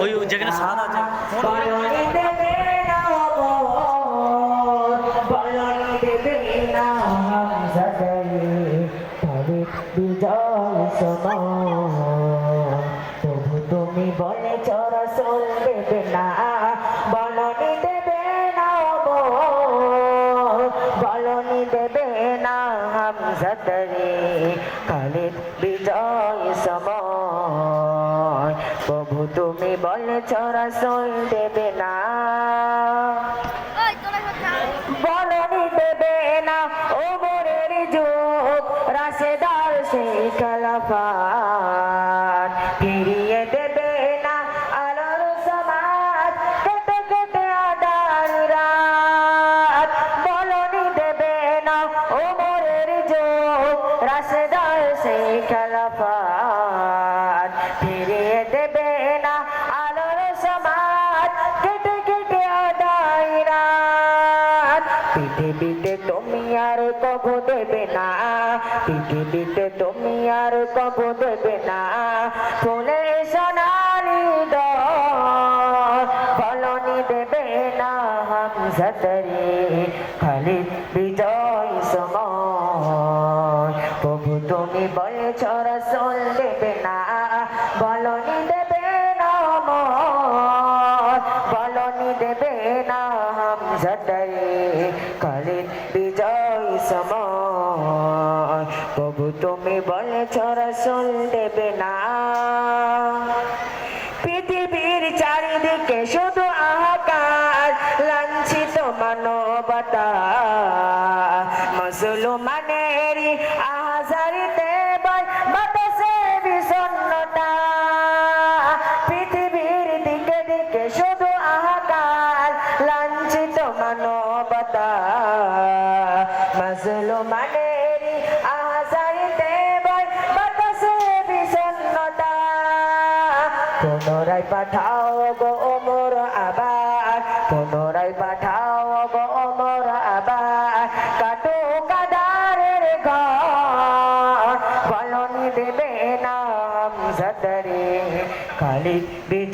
ওই যেখানে সাদা আছে। তবে তুমি বলে চরসল দেবে না বলনি দেবে না বলনি দেবে না হামজাদাই খালিদ বিজয় সময়। প্রভু তুমি বলে চরসল দেবে না। বলনি দেবে না ওমরের যুগ রাশেদার সেই খেলাফাত পৃথিবীতে তুমি আর কব দেবে না, পৃথিবীতে তুমি আর কব দেবে না। ফুলে সোনালি ফলনি দেবে না হামজাদারি খালি বিজয় সময়। প্রভু তুমি বলে চরসল দেবে না হামজাদারি খালিদ বিজয় সময়। প্রভু তুমি বলে চরসল দেবে না। পৃথিবীর চারিদিকে শুধু আহাকার লাঞ্ছিত মানবতা। মুসলমানের আহাজারিতে মুসলমানের আহাজারিতে বয় বাতাসে বিষণ্ণতা। পুনরায় পাঠাও গো ওমর আবার পুনরায় পাঠাও গো ওমর আবার কাটো কাদারের ঘর বলনি দেবে নাম সদরে খালিদ বিজয়